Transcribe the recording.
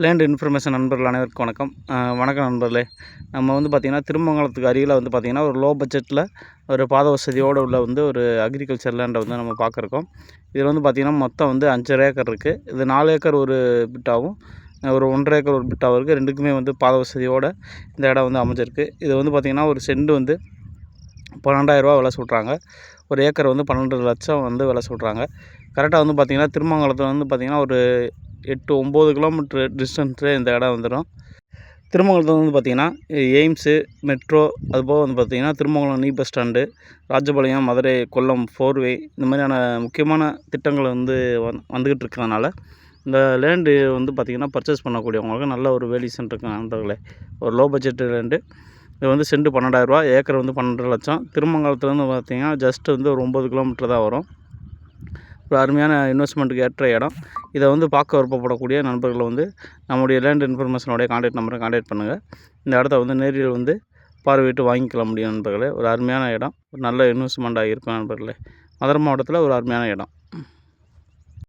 Land information நண்பர்கள் அனைவருக்கும் வணக்கம். வணக்கம் நண்பர்களே. நம்ம வந்து பார்த்திங்கன்னா திருமங்கலத்துக்கு அருகில் வந்து பார்த்திங்கன்னா ஒரு லோ பட்ஜெட்டில் ஒரு பாத வசதியோடு உள்ள வந்து ஒரு அக்ரிகல்ச்சர் லேண்டை வந்து நம்ம பார்க்குறோம் இதில் வந்து பார்த்திங்கன்னா மொத்தம் வந்து அஞ்சரை ஏக்கர் இருக்குது இது நாலு ஏக்கர் ஒரு பிட்டாகவும் ஒரு ஒன்றரை ஏக்கர் ஒரு பிட்டாகவும் இருக்குது ரெண்டுக்குமே வந்து பாத வசதியோடு இந்த இடம் வந்து அமைஞ்சிருக்கு. இது வந்து பார்த்திங்கன்னா ஒரு செண்டு வந்து பன்னெண்டாயிரரூவா விலை சொல்கிறாங்க ஒரு ஏக்கர் வந்து பன்னெண்டு லட்சம் வந்து விலை சொல்கிறாங்க கரெக்டாக வந்து பார்த்திங்கன்னா திருமங்கலத்தில் வந்து பார்த்திங்கன்னா ஒரு எட்டு ஒம்பது கிலோமீட்ரு டிஸ்டன்ஸில் இந்த இடம் வந்துடும் திருமங்கலத்தில் வந்து பார்த்திங்கன்னா எய்ம்ஸு மெட்ரோ அதுபோக வந்து பார்த்திங்கன்னா திருமங்கலம் நீ bus stand Rajapalayam Madurai Kollam four way இந்த மாதிரியான முக்கியமான திட்டங்கள் வந்து வந் வந்துக்கிட்டு இருக்கிறதுனால இந்த லேண்டு வந்து பார்த்திங்கன்னா பர்ச்சேஸ் பண்ணக்கூடியவங்களுக்கு நல்ல ஒரு வேல்யூஷன் இருக்குது நண்பர்களே ஒரு லோ பட்ஜெட் லேண்டு இது வந்து செண்டு பன்னெண்டாயிரரூவா ஏக்கர் வந்து பன்னெண்டு லட்சம். திருமங்கலத்துலேருந்து பார்த்திங்கன்னா ஜஸ்ட் வந்து ஒரு ஒம்பது கிலோமீட்டர் தான் வரும். ஒரு அருமையான இன்வெஸ்ட்மெண்ட்டுக்கு ஏற்ற இடம். இதை வந்து பார்க்க விருப்பப்படக்கூடிய நண்பர்கள் வந்து நம்முடைய லேண்ட் இன்ஃபர்மேஷனுடைய காண்டாக்ட் நம்பரை காண்டாக்ட் பண்ணுங்கள் இந்த இடத்த வந்து நேரில் வந்து பார்வையிட்டு வாங்கிக்கலாம் முடியும் நண்பர்களே. ஒரு அருமையான இடம். ஒரு நல்ல இன்வெஸ்ட்மெண்ட்டாக இருக்கும் நண்பர்களே. மதுரை மாவட்டத்தில் ஒரு அருமையான இடம்.